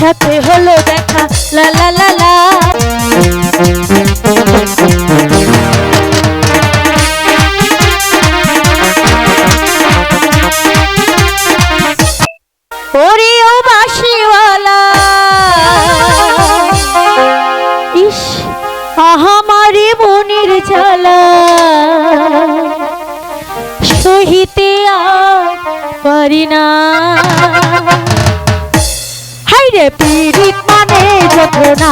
সাথে হলো দেখা লা লা লা লা। ওরে ও ইস পারি না। পীড়িত মানে যন্ত্রণা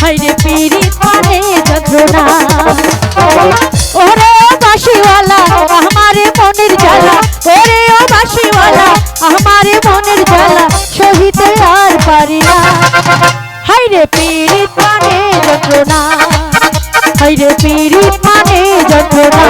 হাইরে পীড়িত মানে যন্ত্রণা ওরে বাসিওয়ালা আমারে মনের জ্বালা। ওরে ও বাসিওয়ালা আমারে মনের জ্বালা। সহিতে আর পারি না। হাইরে পীড়িত মানে যন্ত্রণা হাইরে পীড়িত মানে যন্ত্রণা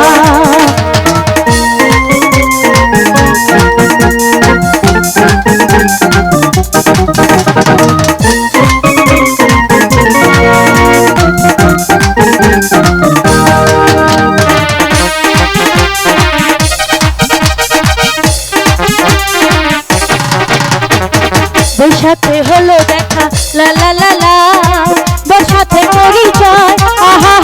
বৈশাখে হলো দেখা, লা লা লা লা। বর্ষাতে পরিচয়, আহা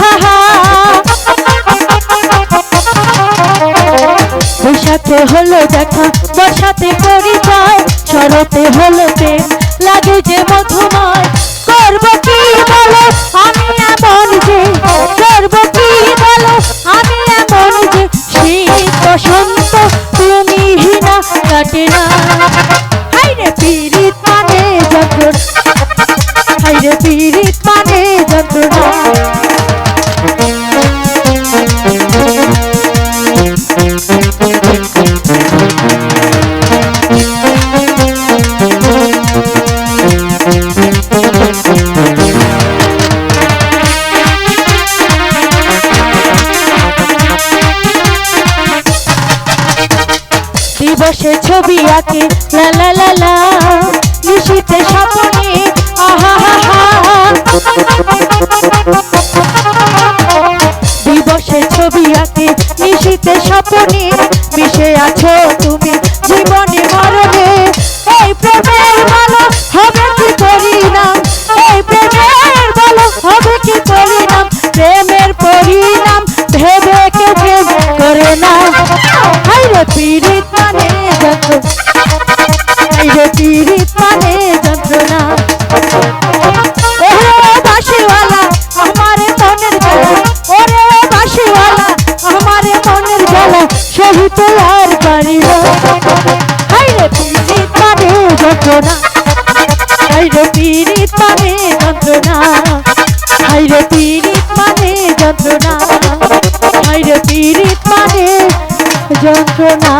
বৈশাখে হলো দেখা বর্ষাতে পরিচয়। শরতে হলো প্রেম, লাগে যে মধুময়। করব কি বলো? আমি এমন যে করব কি পীড়িত মানে যন্ত্রণা দিবসে ছবি আঁকে, লা লা লা লা। নিশিতে স্বপনে, আহা, হা হা। নিশিতে মিশে আছো তুমি, জীবনে মরণে। এই প্রেমের বলো, হবে কি পরিণাম? এই প্রেমের বলো, হবে কি পরিণাম? প্রেমের পরিণাম ভেবে কেউ প্রেম করে না। হাইরে পীড়িত মানে যন্ত্র হাইরে পীড়িত মানে যন্ত্রণা। যন্ত্রণা হাইরে পীড়িত মানে যন্ত্রণা। হাইরে পীড়িত মানে যন্ত্রণা। হাইরে পীড়িত মানে যন্ত্রণা।